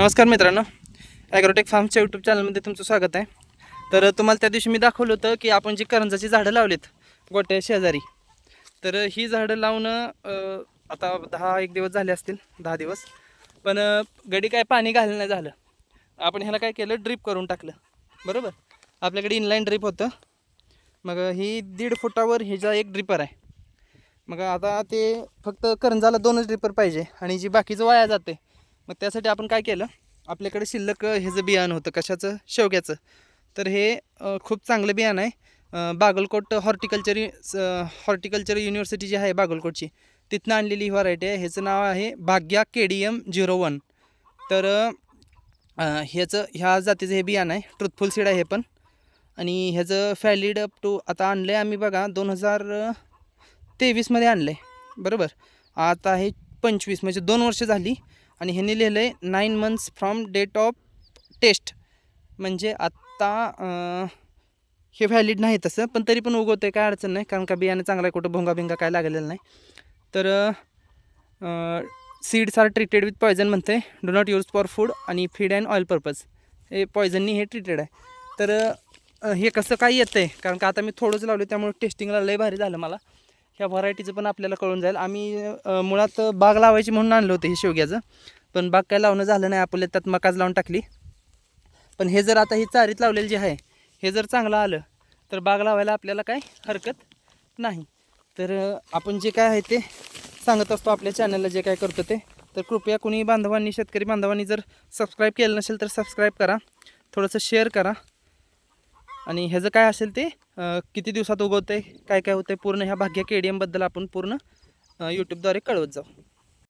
नमस्कार मित्रांनो. ॲग्रोटेक फार्मच्या यूट्यूब चॅनलमध्ये तुमचं स्वागत आहे. तर तुम्हाला त्या दिवशी मी दाखवलं होतं की आपण जी करंजाची झाडं लावलीत गोट्या शेजारी तर ही झाडं लावणं आता दहा एक दिवस झाले असतील दहा दिवस पण गडी काय पाणी घालणं नाही झालं. आपण ह्याला काय केलं ड्रीप करून टाकलं. बरोबर? आपल्याकडे इनलाईन ड्रीप होतं. मग ही दीड फुटावर ह्याचा एक ड्रिपर आहे. मग आता ते फक्त करंजाला दोनच ड्रिपर पाहिजे आणि जी बाकीचं वाया जाते मग त्यासाठी आपण काय केलं? आपल्याकडे शिल्लक ह्याचं बियाणं होतं कशाचं? शेवग्याचं. तर हे खूप चांगलं बियाणं आहे. बागलकोट हॉर्टिकल्चर हॉर्टिकल्चर युनिव्हर्सिटी जी आहे बागलकोटची तिथनं आणलेली ही व्हरायटी आहे. ह्याचं नाव आहे Bhagya K D M zero one. तर ह्याचं ह्या जातीचं हे बियाणं आहे. ट्रुथफुल सीड आहे हे पण. आणि ह्याचं फॅलिड अप टू आता आणलं आहे आम्ही बघा दोन हजार तेवीसमध्ये आणलं आहे बरोबर? आता हे पंचवीस म्हणजे दोन वर्ष झाली. आणि ह्यांनी लिहिलं आहे nine months from date of test म्हणजे आत्ता हे व्हॅलिड नाही तसं पण तरी पण उगवतं आहे काय अडचण नाही कारण का बियाणं चांगला आहे कुठं भोंगा भिंगा काय लागलेलं नाही. तर seeds are treated with poison म्हणते do not use for food आणि फीड अँड ऑइल पर्पज हे पॉयझननी हे ट्रीटेड आहे. तर हे कसं काय येतं आहे कारण का आता मी थोडंच लावलं त्यामुळे टेस्टिंगला लय भारी झालं मला. ह्या व्हरायटीचं पण आपल्याला कळून जाईल. आम्ही मुळात बाग लावायची म्हणून आणलं होतं हे शेवग्याचं. पण बाग काय लावणं झालं नाही आपल्या त्यात मकाच लावून टाकली. पण हे जर आता ही चारीत लावलेलं जे आहे हे जर चांगलं आलं तर बाग लावायला आपल्याला काय हरकत नाही. तर आपण जे काय आहे ते सांगत असतो आपल्या चॅनलला जे काय करतो ते. तर कृपया कुणी बांधवांनी शेतकरी बांधवांनी जर सबस्क्राईब केलं नसेल तर सबस्क्राईब करा. थोडंसं शेअर करा. आणि ह्याचं काय असेल ते किती दिवसात उगवतं आहे काय काय होतं आहे पूर्ण ह्या भाग्य के डी एमबद्दल आपण पूर्ण यूट्यूबद्वारे कळवत जाऊ.